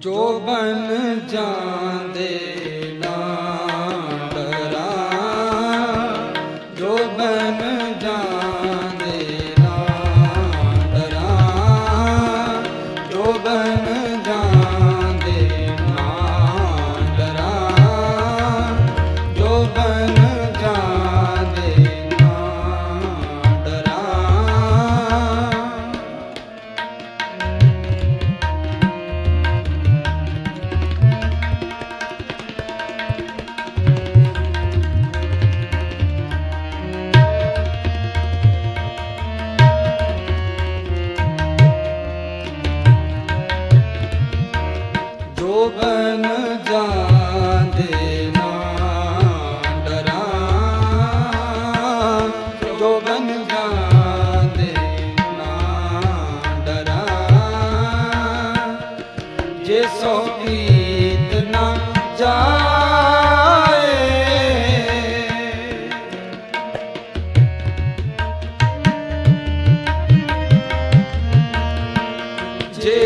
ਜੋ ਬਨ ਜਾਂਦੇ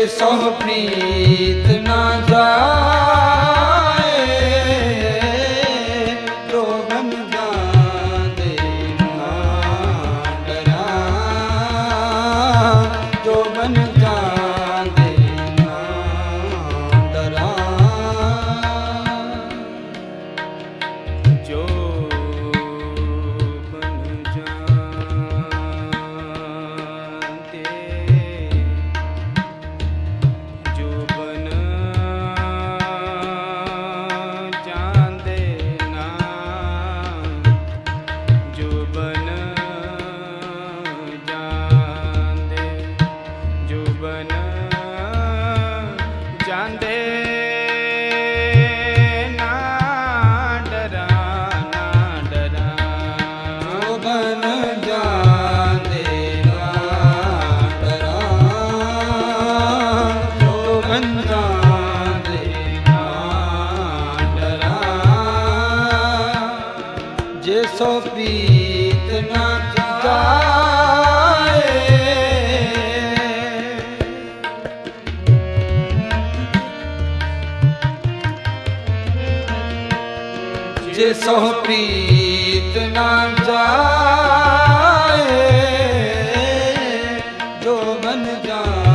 ਸੋਹ ਪ੍ਰੀਤ ਨਾ ਜਾ ਸੋ ਪ੍ਰੀਤ ਨਾ ਜਾਏ ਜੋ ਬਨ ਜਾਏ।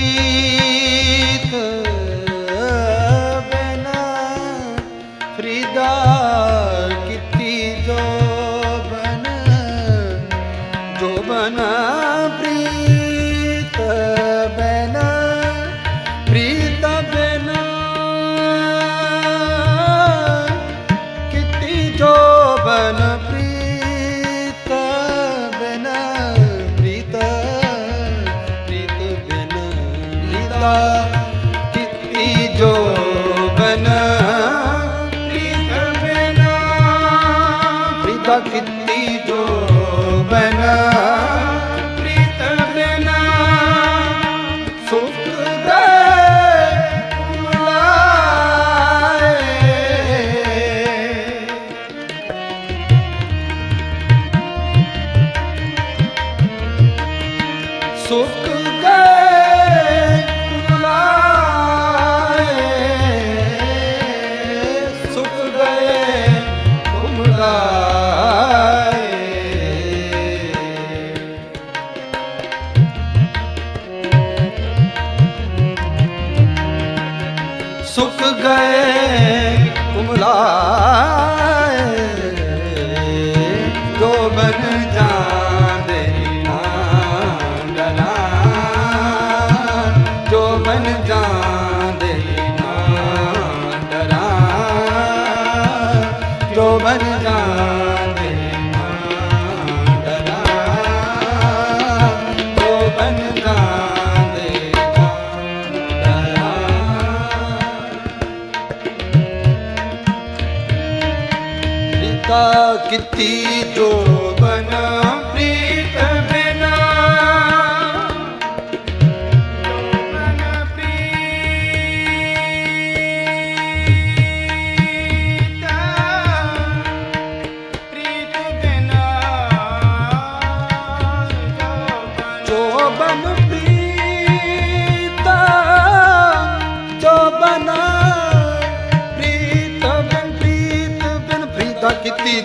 प्रीत ਪ੍ਰੀਤਾ ਕੀਤੀ ਜੋ ਬਨ ਪ੍ਰੀਤ ਬਿਨਾ ਸੁਖ ਗਏ ਲਾਏ ਸੁਖ ਸੁਖ ਗਏ ਕੁਮਲਾਏ ਜੋ ਬਨ ਜਾਂਦੇ ਨਾਂਦਲਾ ਜੋ ਬਨ ਜਾਂਦੇ ਪ੍ਰੀਤਾ ਕੀਤੀ ਜੋ ਬਨ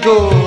ਕੀਤੀ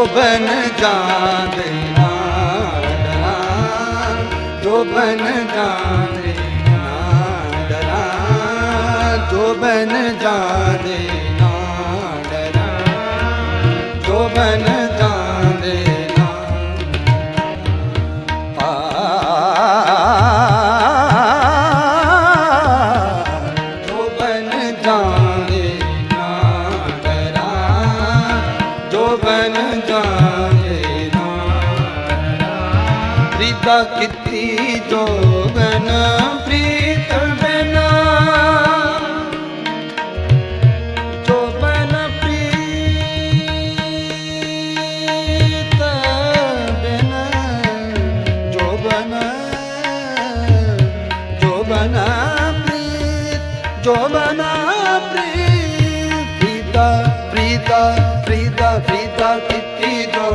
ਜੋ ਬਨ ਕੀਤੀ ਜੋ ਬਨ ਪ੍ਰੀਤ ਬਿਨਾ। ਜੋ ਬਨ ਪ੍ਰੀਤ ਬਿਨਾ। ਜੋ ਬਨ ਜੋ ਬਨ ਪ੍ਰੀਤ, ਜੋ ਬਨ ਪ੍ਰੀਤ। ਪ੍ਰੀਤਾ ਪ੍ਰੀਤਾ ਪ੍ਰੀਤਾ ਪ੍ਰੀਤਾ ਕੀਤੀ ਜੋ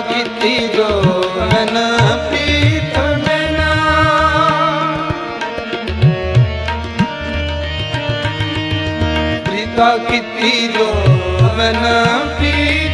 ਕੀਤੀ ਜੋ ਬਨ ਪ੍ਰੀਤ ਬਿਨਾ ਪ੍ਰੀਤਾ ਕੀਤੀ ਜੋ ਬਨ ਪ੍ਰੀਤ